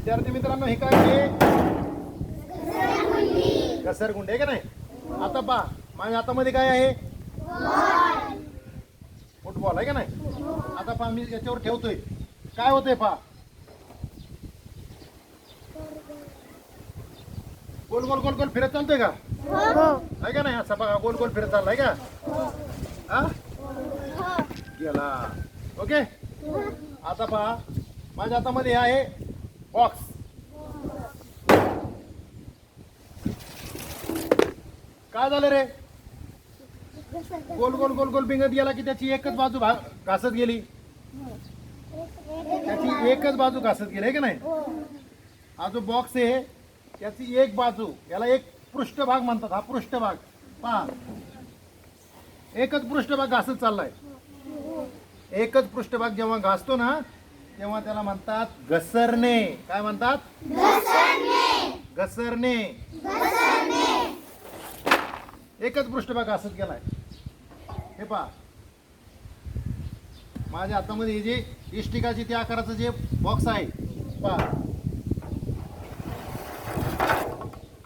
विद्यार्थी मित्रांनो हे काय आहे? घसरगुंडी आहे का नाही? आता पहा माझ्या हातामध्ये काय आहे? फुटबॉल आहे का नाही? आता पहा मी याच्यावर ठेवतोय. काय होतंय पहा? गोल गोल गोल गोल फिरत चालतोय का? आहे का नाही? असा बघा गोल गोल फिरत चाललाय का? हा? गेला. ओके? आता पहा माझ्या हातामध्ये हे आहे. बॉक्स काय झालं रे? गोल गोल गोल गोल बिंगत गेला की त्याची एकच बाजू घासत गेली? त्याची एकच बाजू घासत गेली आहे का नाही? हा जो बॉक्स आहे त्याची एक बाजू याला एक पृष्ठभाग म्हणतात हा पृष्ठभाग. पहा. एकच पृष्ठभाग घासत चाललाय. एकच पृष्ठभाग जेव्हा घासतो ना तेव्हा त्याला म्हणतात घसरणे. काय म्हणतात? घसरणे. एकच पृष्ठभाग घासत गेलाय हे पहा. माझ्या हातामध्ये हे जे इष्टिकाची त्या आकाराचं जे बॉक्स आहे पहा.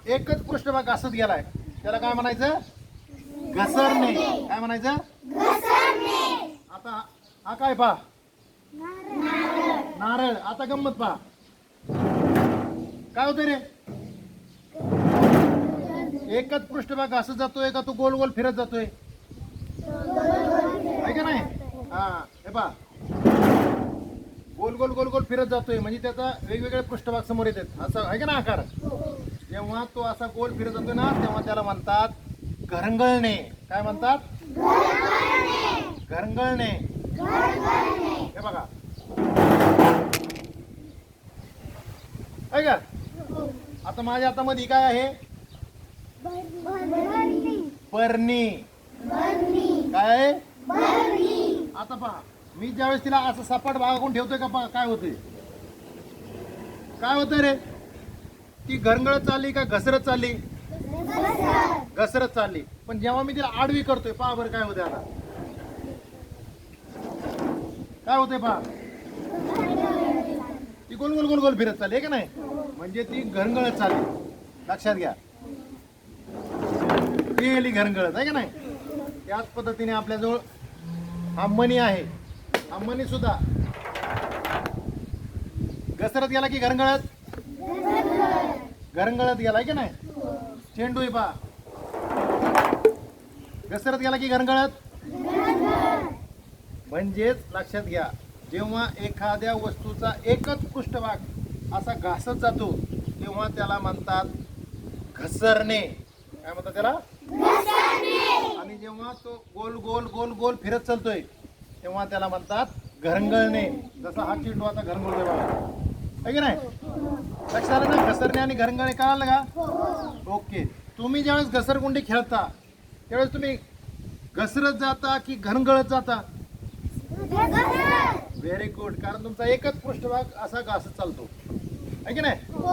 एकच पृष्ठभाग घासत गेलाय. त्याला काय म्हणायचं? घसरणे. काय म्हणायचं? आता हा काय पहा? नारळ आता गंमत पहा. काय होतंय रे? एकच पृष्ठभाग असं जातोय का तो गोल गोल फिरत जातोय? आहे का नाही? हा हे पहा. गोल गोल गोल गोल फिरत जातोय म्हणजे त्याचा वेगवेगळे पृष्ठभाग समोर येतात. असं आहे का ना आकार? जेव्हा तो असा गोल फिरत जातोय ना तेव्हा त्याला म्हणतात घरंगळणे. काय म्हणतात? घरंगळणे. हे बघा. का? आता माझ्या हातामध्ये काय आहे? परणी काय आता पहा मी ज्यावेळेस तिला असं सपाट भागाकून ठेवतोय का पहा काय होतंय? काय होतंय रे? ती घरंगळत चालली का घसरत चालली? घसरत चालली. पण जेव्हा मी तिला आडवी करतोय पहा बरं काय होतंय आता. काय होतंय पहा? ती गोल गोल गोल गोल फिरत चालली का नाही? म्हणजे ती घरंगळत चालली. लक्षात घ्या. ती गेली घरंगळत आहे का नाही? त्याच पद्धतीने आपल्याजवळ हा आहे. हा सुद्धा. घसरत गेला की घरंगळत? घरंगळत गेला आहे की नाही? चेंडू आहे पा घसरत गेला की घरंगळत? म्हणजेच लक्षात घ्या जेव्हा एखाद्या वस्तूचा एकच पृष्ठभाग असा घासत जातो तेव्हा त्याला म्हणतात घसरणे. काय म्हणतात त्याला? आणि जेव्हा तो गोल गोल गोल गोल फिरत चालतोय तेव्हा त्याला म्हणतात घरंगळणे. जसा हा चेंडू आता घरंगळतोय बघा. आहे की नाही? लक्षात आलं ना? घसरणे आणि घरंगळणे कळालं का? ओके. तुम्ही ज्यावेळेस घसरगुंडी खेळता त्यावेळेस तुम्ही घसरत जाता की घरंगळत जाता? व्हेरी गुड कारण तुमचा एकच पृष्ठभाग असा घासत चालतो. आहे की नाही